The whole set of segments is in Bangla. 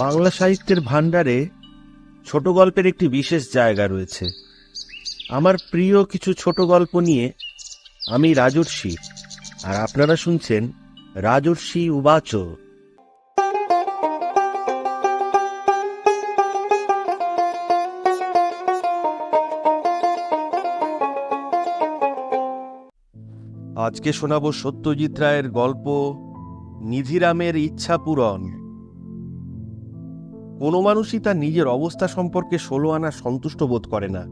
বাংলা সাহিত্যের ভাণ্ডারে ছোট গল্পের একটি বিশেষ জায়গা রয়েছে। আমার প্রিয় কিছু ছোট গল্প নিয়ে আমি রাজর্ষি, আর আপনারা শুনছেন রাজর্ষি উবাচ। আজকে শোনাবো সত্যজিৎ রায়ের গল্প, নিধিরামের ইচ্ছা পূরণ। কোনো মানুষই তার নিজের অবস্থা সম্পর্কে ষোলো আনা সন্তুষ্ট বোধ করে না।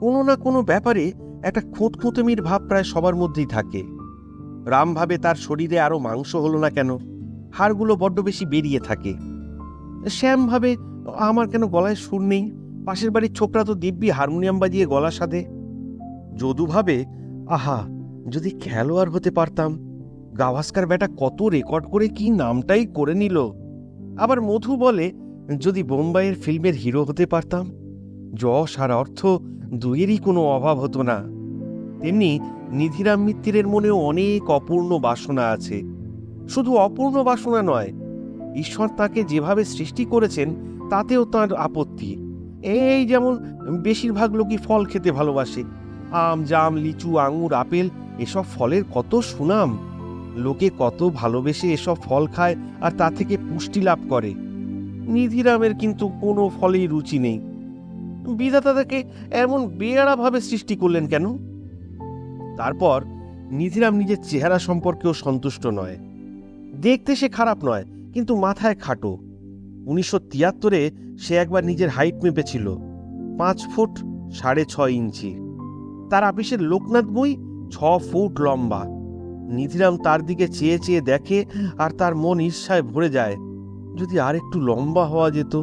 কোনো না কোনো ব্যাপারে একটা খুঁতখুঁতমির ভাব প্রায় সবার মধ্যেই থাকে। রাম ভাবে তার শরীরে আরও মাংস হলো না কেন? হাড়গুলো বড্ড বেশি বেরিয়ে থাকে। শ্যাম ভাবে, আমার কেন গলায় সুর নেই? পাশের বাড়ির ছোকরা তো দিব্যি হারমোনিয়াম বাজিয়ে গলা সাধে। যদু ভাবে, আহা, যদি খেলোয়াড় হতে পারতাম, গাভাস্কার বেটা কত রেকর্ড করে কি নামটাই করে নিল। আবার মধু বলে যদি বোম্বাইয়ের ফিল্মের হিরো হতে পারতাম, যশ আর অর্থ দুইয়েরই কোনো অভাব হতো না। তেমনি নিধিরাম মিত্তিরের মনেও অনেক অপূর্ণ বাসনা আছে। শুধু অপূর্ণ বাসনা নয়, ঈশ্বর তাকে যেভাবে সৃষ্টি করেছেন, তাতেও তার আপত্তি। এই যেমন বেশিরভাগ লোকই ফল খেতে ভালোবাসে। আম, জাম, লিচু, আঙুর, আপেল, এসব ফলের কত সুনাম। লোকে কত ভালোবেসে এসব ফল খায় আর তা থেকে পুষ্টি লাভ করে। নিধিরামের কিন্তু কোনো ফলেই রুচি নেই। বিধাতা তাকে এমন বেয়ারাভাবে সৃষ্টি করলেন কেন? তারপর নিধিরাম নিজের চেহারা সম্পর্কেও সন্তুষ্ট নয়। দেখতে সে খারাপ নয়, কিন্তু মাথায় খাটো। উনিশশো তিয়াত্তরে সে একবার নিজের হাইট মেপেছিল, পাঁচ ফুট সাড়ে ছয় ইঞ্চি। তার আপিসের লোকনাথ বই ছ ফুট লম্বা। নিধিরাম তার দিকে চেয়ে চেয়ে দেখে আর তার মন ঈর্ষায় ভরে যায়। যদি আর একটু লম্বা হওয়া যেত।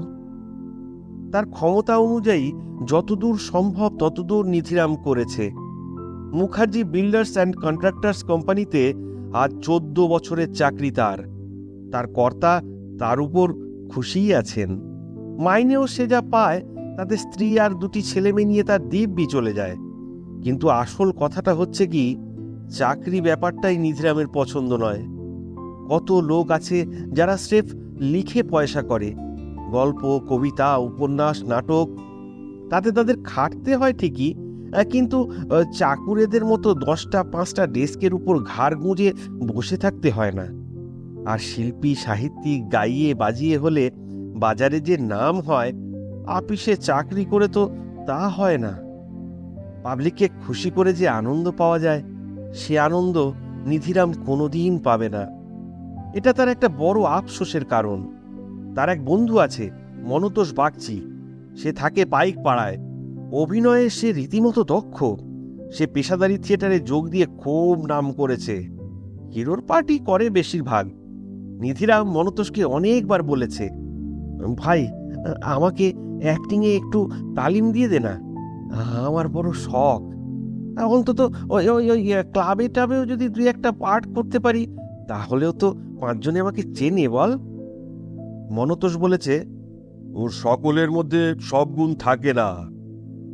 তার ক্ষমতা অনুযায়ী যতদূর সম্ভব ততদূর নিধিরাম করেছে। মুখার্জি বিল্ডার্স অ্যান্ড কন্ট্রাক্টার্স কোম্পানিতে আজ চোদ্দ বছরের চাকরি তার। তার কর্তা তার উপর খুশিই আছেন। মাইনেও সে যা পায়, তাতে স্ত্রী আর দুটি ছেলে মেয়ে নিয়ে তার দিব্যি চলে যায়। কিন্তু আসল কথাটা হচ্ছে কি, চাকরি ব্যাপারটাই নিধিরামের পছন্দ নয়। কত লোক আছে যারা স্রেফ লিখে পয়সা করে। গল্প, কবিতা, উপন্যাস, নাটক, তাতে তাদের খাটতে হয় ঠিকই কিন্তু চাকুরেদের মতো দশটা, পাঁচটা ডেস্কের উপর ঘাড় গুঁজে বসে থাকতে হয় না। আর শিল্পী, সাহিত্যিক গাইয়ে বাজিয়ে হলে বাজারে যে নাম হয়, আপিসে চাকরি করে তো তা হয় না। পাবলিককে খুশি করে যে আনন্দ পাওয়া যায়, সে আনন্দ নিধিরাম কোনোদিন পাবে না। এটা তার একটা বড় আফসোসের কারণ। তার এক বন্ধু আছে, মনতোষ বাগচি। সে থাকে পাইক পাড়ায়। অভিনয়ে সে রীতিমতো দক্ষ। সে পেশাদারি থিয়েটারে যোগ দিয়ে খুব নাম করেছে। হিরোর পার্টি করে বেশিরভাগ। নিধিরাম মনতোষকে অনেকবার বলেছে, ভাই, আমাকে অ্যাক্টিংয়ে একটু তালিম দিয়ে দে না। আমার বড় শখ। অন্তত ওই ওই ওই, ক্লাবে টাবেও যদি দুই একটা পার্ট করতে পারি, তাহলেও তো পাঁচজনে আমাকে চেনে বল। মনতোষ বলেছে ওর সকলের মধ্যে সব গুণ থাকে না।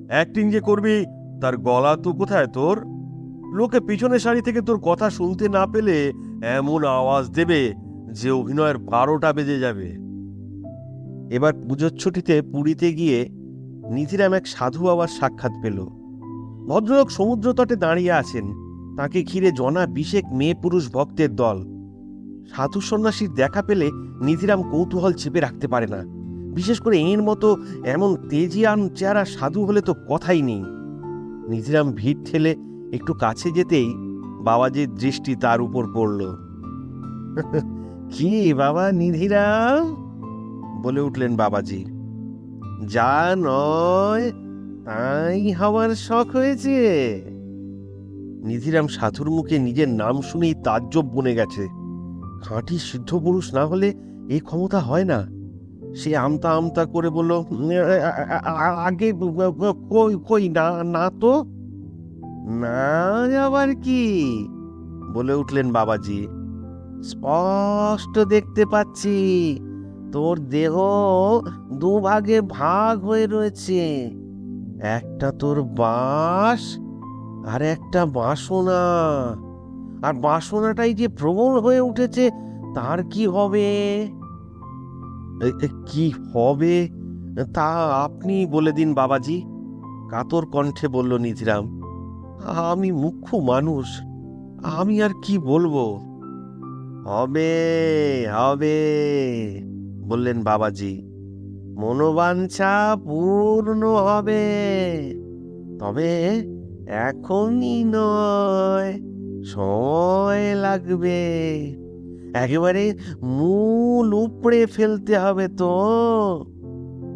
অ্যাক্টিং যে করবি তার গলা তো কোথায় তোর? লোকে পিছনে সারি থেকে তোর কথা শুনতে না পেলে এমন আওয়াজ দেবে যে অভিনয়ের বারোটা বেজে যাবে। এবার পুজোর ছুটিতে পুরীতে গিয়ে নিধিরাম এক সাধু বাবার সাক্ষাৎ পেল। ভদ্রলোক সমুদ্র তটে দাঁড়িয়ে আছেন। তাকে ঘিরে জনা বিশেক মেয়ে পুরুষ ভক্তের দল। সাধু সন্ন্যাসীর দেখা পেলে নিধিরাম কৌতূহল চেপে রাখতে পারে না। বিশেষ করে এর মতো এমন তেজিয়ান চেহারা সাধু হলে তো কথাই নেই। নিধিরাম ভিড় ঠেলে একটু কাছে যেতেই বাবাজির দৃষ্টি তার উপর পড়ল। কি বাবা নিধিরাম? বলে উঠলেন বাবাজি। যা নয়, তাই হওয়ার শখ হয়েছে। নিধিরাম সাধুর মুখে নিজের নাম শুনেই তাজ্জব বনে গেছে। খাঁটি সিদ্ধ পুরুষ না হলে এই ক্ষমতা হয় না। সে আমতা আমতা করে বলল আগে কই কই, না না তো? না, আবার কি? বলে উঠলেন বাবাজি, স্পষ্ট দেখতে পাচ্ছি, তোর দেহ দুভাগে ভাগ হয়ে রয়েছে। একটা তোর বাঁশ আর একটা বাসনা আর বাসনাটাই যে প্রবল হয়ে উঠেছে, তার কি হবে? কি হবে? তা আপনি বলে দিন, বাবাজি। কাতর কণ্ঠে বলল নিধিরাম আমি মুখ্য মানুষ, আমি আর কি বলব? হবে হবে, বললেন বাবাজি। মনোবাঞ্ছা পূর্ণ হবে, তবে এখনই নয়। সময় লাগবে। একেবারে মূল উপড়ে ফেলতে হবে তো।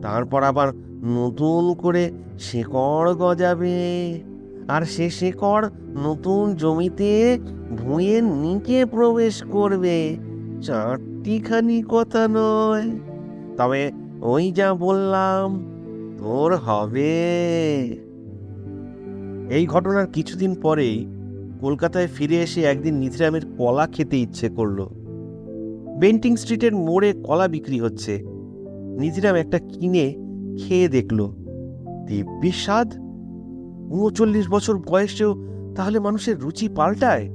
তারপর আবার নতুন করে শেকড় গজাবে। আর সে শেকড় নতুন জমিতে ভুঁয়ের নিচে প্রবেশ করবে। চারটিখানি কথা নয়। তবে ওই যা বললাম, তোর হবে। এই ঘটনার কিছুদিন পরেই কলকাতায় ফিরে এসে একদিন নিধিরামের কলা খেতে ইচ্ছে করল। বেন্টিং স্ট্রিটের মোড়ে কলা বিক্রি হচ্ছে। নিধিরাম একটা কিনে খেয়ে দেখল। দিব্যি স্বাদ উনচল্লিশ বছর বয়সেও তাহলে মানুষের রুচি পাল্টায়?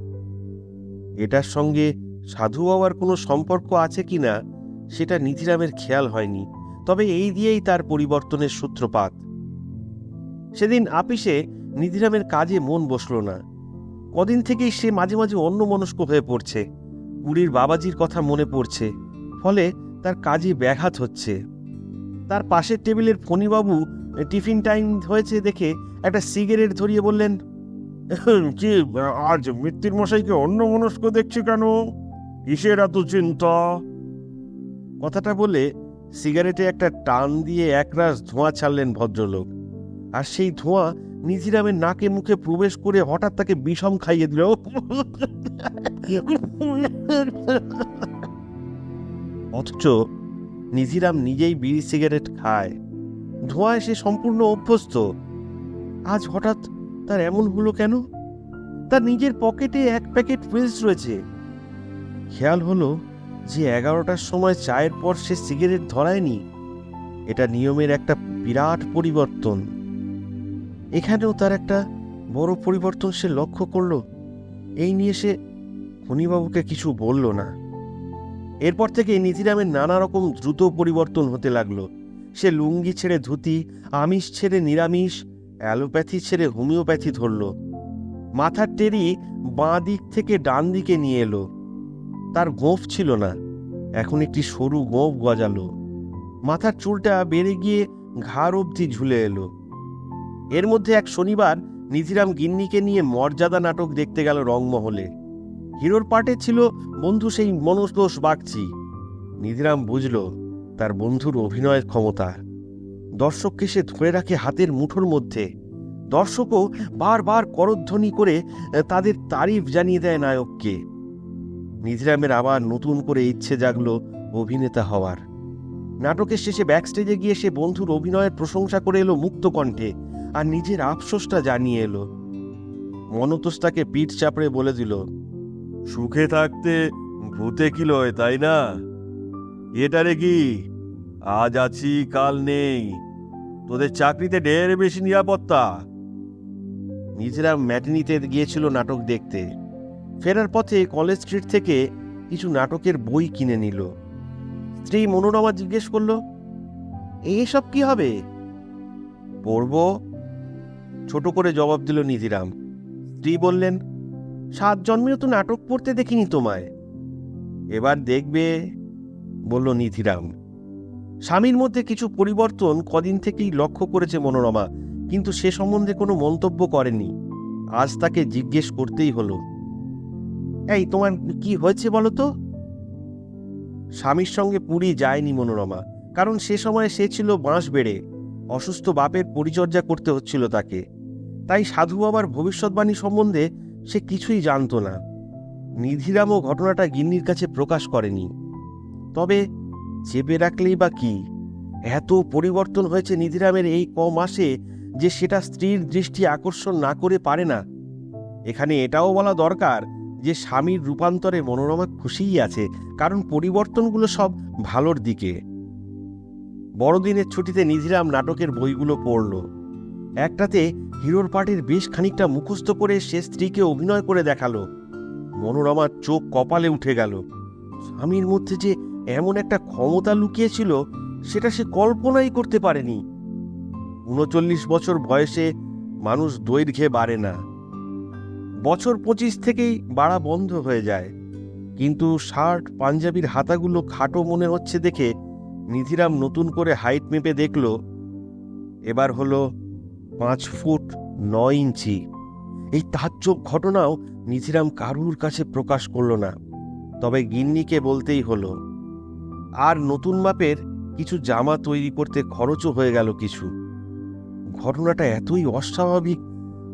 এটার সঙ্গে সাধু বাবার কোনো সম্পর্ক আছে কিনা সেটা নিধিরামের খেয়াল হয়নি। তবে এই দিয়েই তার পরিবর্তনের সূত্রপাত। সেদিন আপিসে নিধিরামের কাজে মন বসল না। কদিন থেকেই সে মাঝে মাঝে অন্যমনস্ক হয়ে পড়ছে। বুড়ির বাবাজির কথা মনে পড়ছে ফলে তার কাজে ব্যাঘাত হচ্ছে। তার পাশের টেবিলের ফণিবাবু টিফিন টাইম হয়েছে দেখে একটা সিগারেট ধরিয়ে বললেন কি আজ মৃত্যুর মশাইকে অন্য মনস্ক দেখছি কেন? কিসের এত চিন্তা? কথাটা বলে সিগারেটে একটা টান দিয়ে একরাশ ধোঁয়া ছাড়লেন ভদ্রলোক। আর সেই ধোঁয়া নিধিরামের নাকে মুখে প্রবেশ করে হঠাৎ তাকে বিষম খাইয়ে দিল। অথচ নিধিরাম নিজেই বিড়ি সিগারেট খায়। ধোঁয়ায় সে সম্পূর্ণ অভ্যস্ত। আজ হঠাৎ তার এমন হলো কেন? তার নিজের পকেটে এক প্যাকেট ফিলস রয়েছে। খেয়াল হলো যে এগারোটার সময় চায়ের পর সে সিগারেট ধরায়নি। এটা নিয়মের একটা বিরাট পরিবর্তন। এখানেও তার একটা বড় পরিবর্তন সে লক্ষ্য করল। এই নিয়ে সে ফণিবাবুকে কিছু বলল না। এরপর থেকে নিধিরামের নানা রকম দ্রুত পরিবর্তন হতে লাগল। সে লুঙ্গি ছেড়ে ধুতি, আমিষ ছেড়ে নিরামিষ, অ্যালোপ্যাথি ছেড়ে হোমিওপ্যাথি ধরল। মাথার টেরি বাঁ দিক থেকে ডান দিকে নিয়ে এলো। তার গোঁফ ছিল না। এখন একটি সরু গোঁফ গজালো। মাথার চুলটা বেড়ে গিয়ে ঘাড় অবধি ঝুলে এলো। এর মধ্যে এক শনিবার নিধিরাম গিন্নিকে নিয়ে মর্যাদা নাটক দেখতে গেল রংমহলে। হিরোর পার্টে ছিল বন্ধু সেই মনোদোষ বাগচি। নিধিরাম বুঝল, তার বন্ধুর অভিনয়ের ক্ষমতা। দর্শককে সে ধরে রাখে হাতের মুঠোর মধ্যে। দর্শকও বারবার করধ্বনি করে তাদের তারিফ জানিয়ে দেয় নায়ককে। নিধিরামের আবার নতুন করে ইচ্ছে জাগল অভিনেতা হওয়ার। নাটকের শেষে ব্যাকস্টেজে গিয়ে সে বন্ধুর অভিনয়ের প্রশংসা করে এলো মুক্ত কণ্ঠে আর নিজের আফসোসটা জানিয়ে এলো। মনতোষ তাকে পিঠ চাপড়ে বলে দিল সুখে থাকতে ভূতে কি লয় তাই না? এটারে কি? আজ আছি কাল নেই। তোদের চাকরিতে ঢের বেশি নিরাপত্তা। নিজেরা ম্যাটিনিতে গিয়েছিল নাটক দেখতে। ফেরার পথে কলেজ স্ট্রিট থেকে কিছু নাটকের বই কিনে নিল। স্ত্রী মনোরমা জিজ্ঞেস করল এসব কি হবে? পড়ব? ছোট করে জবাব দিল নিধিরাম। স্ত্রী বললেন, সাত জন্মেও তো নাটক পড়তে দেখিনি তোমায়। এবার দেখবে, বলল নিধিরাম। স্বামীর মধ্যে কিছু পরিবর্তন কদিন থেকেই লক্ষ্য করেছে মনোরমা, কিন্তু সে সম্বন্ধে কোনো মন্তব্য করেনি। আজ তাকে জিজ্ঞেস করতেই হলো, এই, তোমার কি হয়েছে বলো তো? স্বামীর সঙ্গে পুরী যায়নি মনোরমা, কারণ সে সময় সে ছিল বাঁশ বেড়ে। অসুস্থ বাপের পরিচর্যা করতে হচ্ছিল তাকে। তাই সাধু বাবার ভবিষ্যৎবাণী সম্বন্ধে সে কিছুই জানতো না। নিধিরামও ঘটনাটা গিন্নির কাছে প্রকাশ করেনি। তবে চেপে রাখলেই বা কি? এত পরিবর্তন হয়েছে নিধিরামের এই ক মাসে যে সেটা স্ত্রীর দৃষ্টি আকর্ষণ না করে পারে না। এখানে এটাও বলা দরকার যে স্বামীর রূপান্তরে মনোরমা খুশিই আছে, কারণ পরিবর্তনগুলো সব ভালোর দিকে। বড়দিনের ছুটিতে নিধিরাম নাটকের বইগুলো পড়ল। একটাতে হিরোর পার্টির বেশ খানিকটা মুখস্থ করে সে স্ত্রীকে অভিনয় করে দেখাল। মনোরমার চোখ কপালে উঠে গেল। স্বামীর মধ্যে যে এমন একটা ক্ষমতা লুকিয়েছিল, সেটা সে কল্পনাই করতে পারেনি। উনচল্লিশ বছর বয়সে মানুষ দৈর্ঘ্যে বাড়ে না। বছর পঁচিশ থেকেই বাড়া বন্ধ হয়ে যায়। কিন্তু শার্ট, পাঞ্জাবির হাতাগুলো খাটো মনে হচ্ছে দেখে নিধিরাম নতুন করে হাইট মেপে দেখল, এবার হলো পাঁচ ফুট নয় ইঞ্চি। এই তাজ্জব ঘটনাও নিধিরাম কারুর কাছে প্রকাশ করল না। তবে গিন্নিকে বলতেই হলো, আর নতুন মাপের কিছু জামা তৈরি করতে খরচও হয়ে গেল কিছু। ঘটনাটা এতই অস্বাভাবিক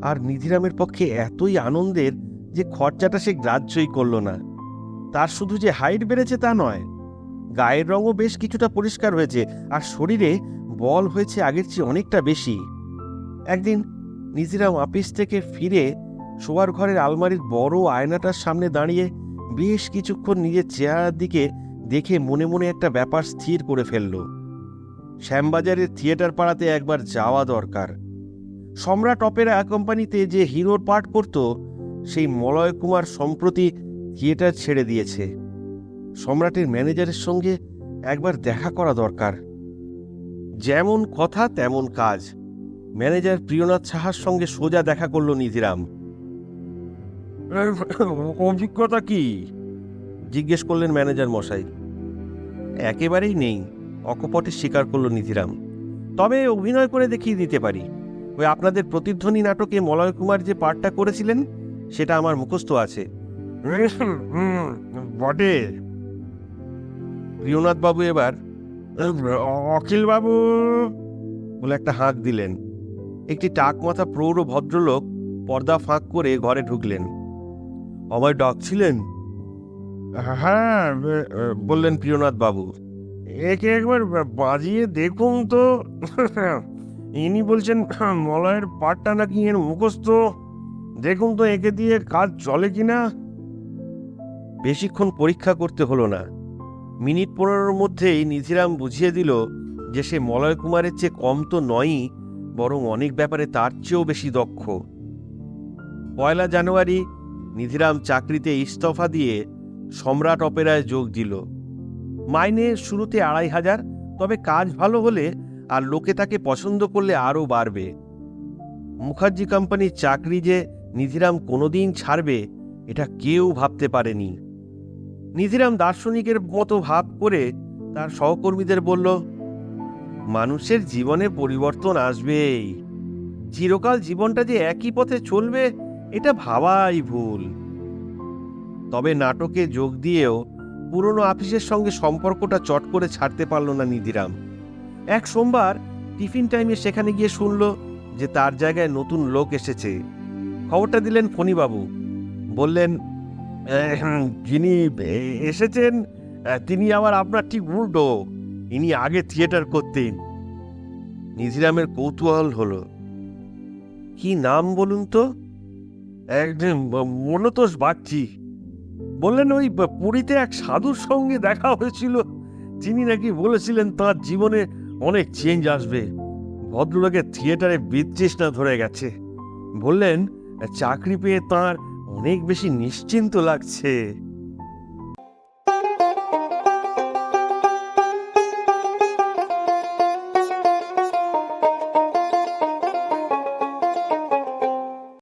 আর নিধিরামের পক্ষে এতই আনন্দের যে খরচাটা সে গ্রাহ্যই করল না। তার শুধু যে হাইট বেড়েছে তা নয়, গায়ের রঙও বেশ কিছুটা পরিষ্কার হয়েছে আর শরীরে বল হয়েছে আগের চেয়ে অনেকটা বেশি। একদিন নিধিরাম অফিস থেকে ফিরে শোয়ার ঘরের আলমারির বড় আয়নাটার সামনে দাঁড়িয়ে বেশ কিছুক্ষণ নিজের চেহারার দিকে দেখে মনে মনে একটা ব্যাপার স্থির করে ফেলল। শ্যামবাজারের থিয়েটার পাড়াতে একবার যাওয়া দরকার। সম্রাট অপেরা কোম্পানিতে যে হিরোর পাঠ করত, সেই মলয় কুমার সম্প্রতি থিয়েটার ছেড়ে দিয়েছে। সম্রাটের ম্যানেজারের সঙ্গে একবার দেখা করা দরকার। যেমন কথা, তেমন কাজ। ম্যানেজার প্রিয়নাথ সাহার সঙ্গে সোজা দেখা করল নিধিরাম অভিজ্ঞতা কি জিজ্ঞেস করলেন ম্যানেজার মশাই একেবারেই নেই অকপটে স্বীকার করল নিধিরাম তবে অভিনয় করে দেখিয়ে দিতে পারি ওই আপনাদের প্রতিধ্বনি নাটকে মলয় কুমার যে পাঠটা করেছিলেন সেটা আমার মুখস্থ আছে বটে প্রিয়নাথ বাবু এবার অখিল বাবু বলে একটা হাঁক দিলেন একটি টাক মাথা প্রৌঢ় ভদ্রলোক পর্দা ফাঁক করে ঘরে ঢুকলেন। আমায় ডাকছিলেন। হ্যাঁ বললেন প্রিয়নাথ বাবু। একে একবার বাজিয়ে দেখুন তো। ইনি বলছেন মলয়ের পাটটা নাকি এর মুখস্থ। দেখুন তো একে দিয়ে কাজ চলে কিনা? বেশিক্ষণ পরীক্ষা করতে হলো না। মিনিট পনেরোর মধ্যেই নিধিরাম বুঝিয়ে দিল যে সে মলয় কুমারের চেয়ে কম তো নয়ই। বরং অনেক ব্যাপারে তার চেয়েও বেশি দক্ষ। পয়লা জানুয়ারি নিধিরাম চাকরিতে ইস্তফা দিয়ে সম্রাট অপেরায় যোগ দিল। মাইনে শুরুতে আড়াই হাজার, তবে কাজ ভালো হলে আর লোকে তাকে পছন্দ করলে আরও বাড়বে। মুখার্জি কোম্পানির চাকরি যে নিধিরাম কোনোদিন ছাড়বে, এটা কেউ ভাবতে পারেনি। নিধিরাম দার্শনিকের মতো ভাব করে তার সহকর্মীদের বলল মানুষের জীবনে পরিবর্তন আসবেই। চিরকাল জীবনটা যে একই পথে চলবে, এটা ভাবাই ভুল। তবে নাটকে যোগ দিয়েও পুরনো অফিসের সঙ্গে সম্পর্কটা চট করে ছাড়তে পারল না নিধিরাম। এক সোমবার টিফিন টাইমে সেখানে গিয়ে শুনল যে তার জায়গায় নতুন লোক এসেছে। খবরটা দিলেন ফণিবাবু। বললেন যিনি এসেছেন তিনি আবার আপনার ঠিক উল্টো। ইনি আগে থিয়েটার করতেন। নিধিরামের কৌতূহল হলো। কি নাম বলুন তো? একদিন মনতোষ বাগচি। বললেন ওই পুরীতে এক সাধুর সঙ্গে দেখা হয়েছিল তিনি নাকি বলেছিলেন তার জীবনে অনেক চেঞ্জ আসবে। ভদ্রলোকের থিয়েটারে বিতৃষ্ণা ধরে গেছে। বললেন, চাকরি পেয়ে তার অনেক বেশি নিশ্চিন্ত লাগছে।